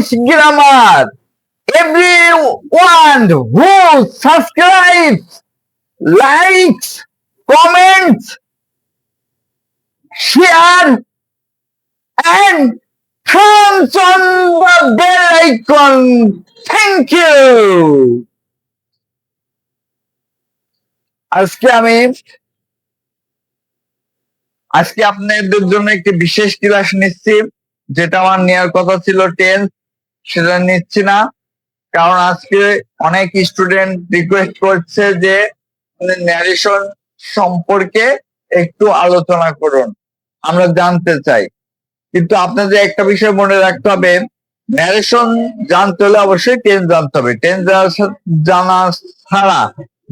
English grammar. Everyone who subscribes, likes, comments, share, and turns on the bell icon. Thank you. আজকে আমি আজকে আপনাদের জন্য একটি বিশেষ ক্লাস নিচ্ছি যেটা আমার নেওয়ার কথা ছিল টেন্স সেটা নিচ্ছি না। কারণ আজকে অনেক স্টুডেন্ট রিকোয়েস্ট করছে যে ন্যারেশন সম্পর্কে একটু আলোচনা করুন। আমরা জানতে চাই। কিন্তু আপনাদের একটা বিষয় মনে রাখতে হবে ন্যারেশন জানতে হলে অবশ্যই টেন্স জানতে হবে। টেন্স জানা ছাড়া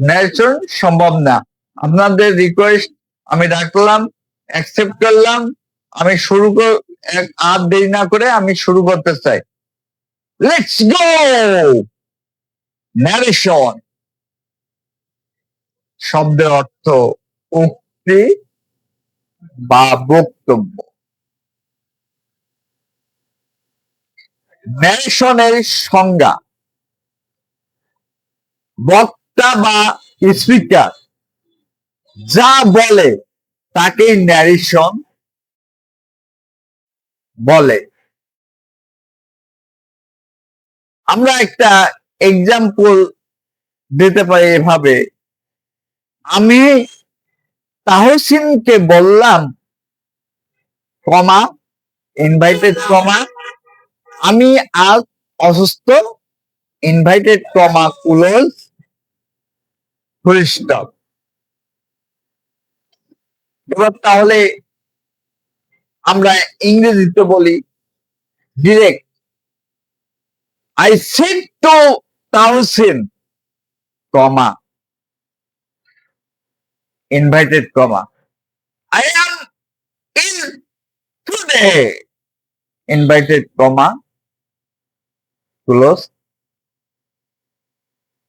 ন্যারেশন সম্ভব না। আপনাদের রিকোয়েস্ট আমি রাখলাম অ্যাকসেপ্ট করলাম। আমি শুরু আর দেরি না করে আমি শুরু করতে চাই। লেটস গো ন্যারেশন শব্দের অর্থ উক্তি বা বক্তব্য। ন্যারেশনের সংজ্ঞা। বক্তা বা স্পিকার যা বলে তাকে ন্যারেশন বলে। আমরা একটা এক্সাম্পল দিতে পারি এভাবে। আমি তাহসিনকে বললাম, কমা ইনভাইটেড কমা, আমি আজ অসুস্থ ইনভাইটেড কমা ক্লোজ এবার তাহলে আমরা ইংরেজিতে বলি direct I said to Tahsin comma, invited comma. I am in today invited comma close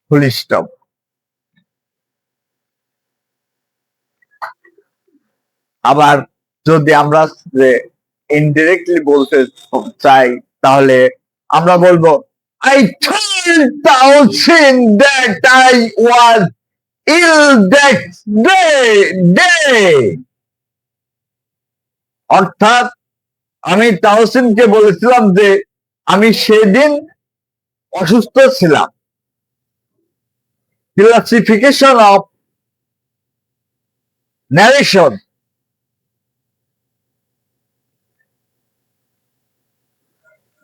full stop আবার যদি আমরা ইনডিরেক্টলি বলতে চাই তাহলে আমরা বলব I told Taosin that I was ill that day day. অর্থাৎ আমি তাওসিনকে বলেছিলাম যে আমি সেদিন অসুস্থ ছিলাম। ক্লাসিফিকেশন অফ ন্যারেশন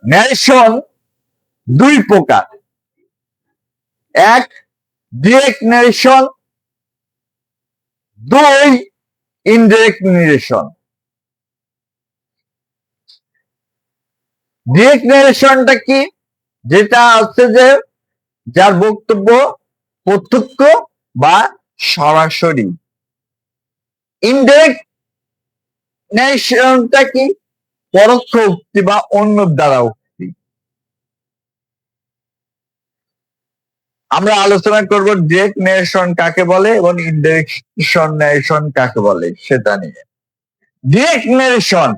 ন্যারেশন দুই প্রকার। এক ডিরেক্ট ন্যারেশন দুই ইনডিরেক্ট ন্যারেশন ডিরেক্ট ন্যারেশনটা কি? যেটা হচ্ছে যে, যার বক্তব্য প্রত্যক্ষ বা সরাসরি। ইনডিরেক্ট ন্যারেশনটা কি? পরোক্ষ উক্তি বা অন্য দ্বারা উক্তি আমরা আলোচনা করব ডিরেক্ট নেশন কাকে বলে এবং ইনডিরেকশন ন্যারেশন কাকে বলে, সেটা নিয়ে। ডিরেক্ট ন্যারেশন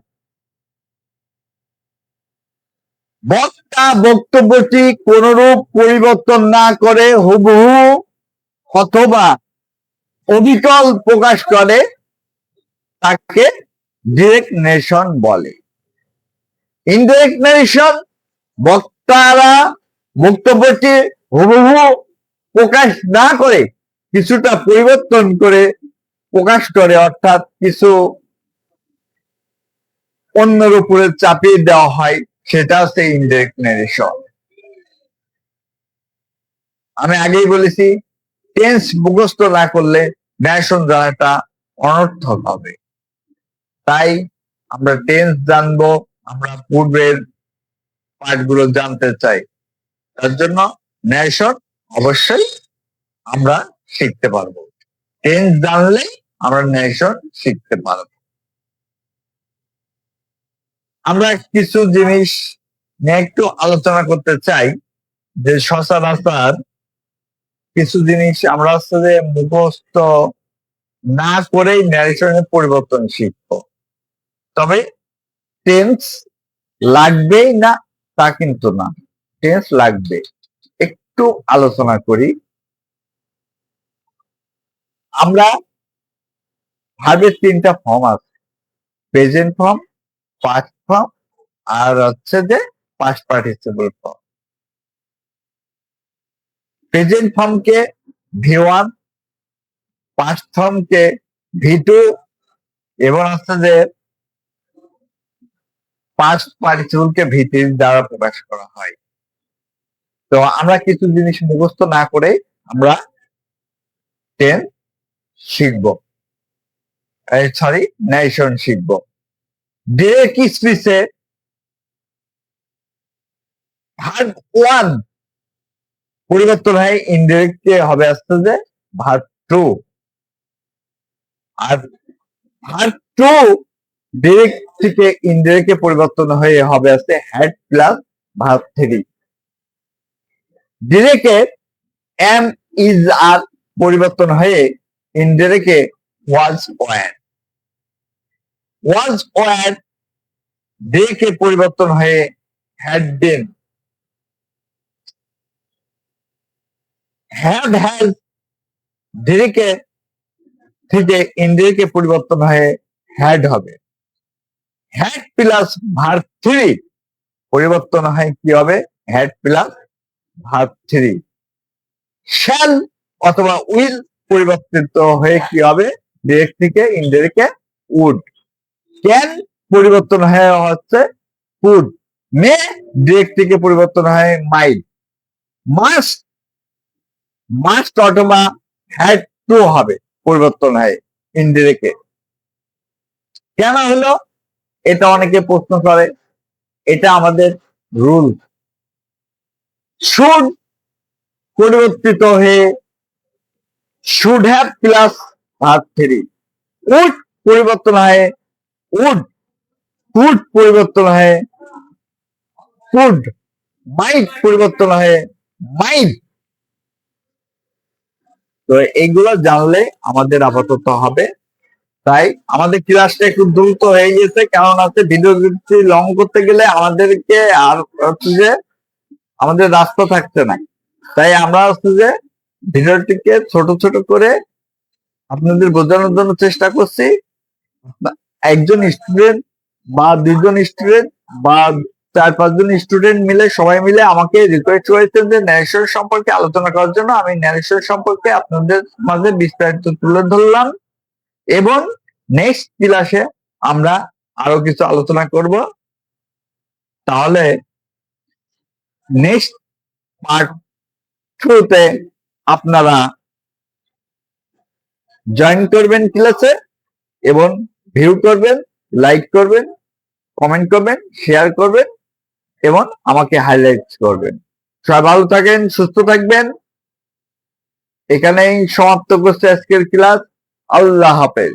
বক্তা বক্তব্যটি কোনরূপ পরিবর্তন না করে হুবহু অথবা অবিকল প্রকাশ করে তাকে ডিরেক্ট নেশন বলে। ইনডিরেক্ট নেশন বক্তারা বক্তব্যটি হুবহু প্রকাশ না করে কিছুটা পরিবর্তন করে প্রকাশ করে, অর্থাৎ কিছু অন্যের উপরে চাপিয়ে দেওয়া হয় সেটা হচ্ছে ইনডিরেক্ট নেশন আমি আগেই বলেছি টেন্স মুখস্থ না করলে ন্যারেশন জানাটা অনর্থক হবে। তাই আমরা টেন্স জানব, আমরা পূর্বের পাঠগুলো জানতে চাই। তার জন্য ন্যারেশন অবশ্যই আমরা শিখতে পারব। টেন্স জানলেই আমরা ন্যারেশন শিখতে পারব। আমরা কিছু জিনিস নিয়ে একটু আলোচনা করতে চাই যে সচরাচর কিছু জিনিস আমরা হচ্ছে যে মুখস্থ না করেই ন্যারেশনের পরিবর্তন শিখব। তবে টেন্স লাগবেই না তা কিন্তু না। টেন্স লাগবে একটু আলোচনা করি। আমরা ভার্বের তিনটা ফর্ম আছে। প্রেজেন্ট ফর্ম পাস্ট ফর্ম আর হচ্ছে যে পাস্ট পার্টিসিপল ফর্ম প্রেজেন্ট ফর্মকে ভি ওয়ান পাস্ট ফর্মকে ভি টু এবং হচ্ছে যে পাস্ট পার্টিসিপলকে ভি থ্রি দ্বারা প্রকাশ করা হয়। তো আমরা কিছু জিনিস মুখস্থ না করে আমরা টেন শিখব। সরি ন্যারেশন শিখব। ডিরেক্ট স্পিচে? Verb one. পরিবর্তন হয় ইনডিরেক্ট হবে আসতে যে ভার্ব টু। আর ভার্ব টু ডিরেক্ট থেকে ইনডিরেক্টে পরিবর্তন হয়ে হবে আসতে হ্যাড প্লাস ভার্ব থ্রি। ডিরেক্টে এম ইজ আর পরিবর্তন হয়ে ইনডিরেক্টে ওয়াজ ওয়ার। ওয়াজ ওয়ার ডিরেক্টে পরিবর্তন হয়ে হ্যাড বিন। হ্যাড হ্যাজ ডিরেক্টে থেকে ইনডিরেক্টে পরিবর্তন হয়ে হ্যাড হবে। হ্যাড প্লাস ভার্ব থ্রি পরিবর্তন হয় কি হবে? Had plus verb three shall অথবা উইল পরিবর্তিত হয়ে কি হবে? ডিরেক্ট থেকে ইনডিরেক্টে উড ক্যান পরিবর্তন হয়ে হচ্ছে কুড মে ডিরেক্ট থেকে পরিবর্তন হয় মাইল মাস্ট মাস্ট অথবা হ্যাড টু হবে পরিবর্তন হয় ইনডিরেক্টে কেন হলো? এটা অনেকে প্রশ্ন করে। এটা আমাদের রুল শুড পরিবর্তিত হয়ে should have plus verb three would পরিবর্তন হয় উড উড পরিবর্তন হয় ফুড মাইট পরিবর্তন হয় মাইট তো এইগুলো জানলে আমাদের আপাতত হবে। তাই আমাদের ক্লাসটা একটু দ্রুত হয়ে গেছে কারণ আছে? ভিডিও লং করতে গেলে আমাদেরকে আর হচ্ছে যে আমাদের রাস্তা থাকছে না। তাই আমরা হচ্ছে যে ভিডিওটিকে ছোট ছোট করে আপনাদের বোঝানোর জন্য চেষ্টা করছি। একজন স্টুডেন্ট বা দুজন স্টুডেন্ট বা চার পাঁচজন স্টুডেন্ট মিলে, সবাই মিলে আমাকে রিকোয়েস্ট করেছেন যে ন্যারেশন সম্পর্কে আলোচনা করার জন্য। আমি ন্যারেশন সম্পর্কে আপনাদের মাঝে বিস্তারিত তুলে ধরলাম এবং নেক্সট ক্লাসে আমরা আরও কিছু আলোচনা করব। তাহলে নেক্সট পার্ট টুতে আপনারা জয়েন করবেন ক্লাসে এবং ভিউ করবেন লাইক করবেন কমেন্ট করবেন শেয়ার করবেন এবং আমাকে হাইলাইট করবেন। সবাই ভালো থাকেন, সুস্থ থাকবেন। এখানেই সমাপ্ত করছে আজকের ক্লাস আল্লাহ হাফেজ।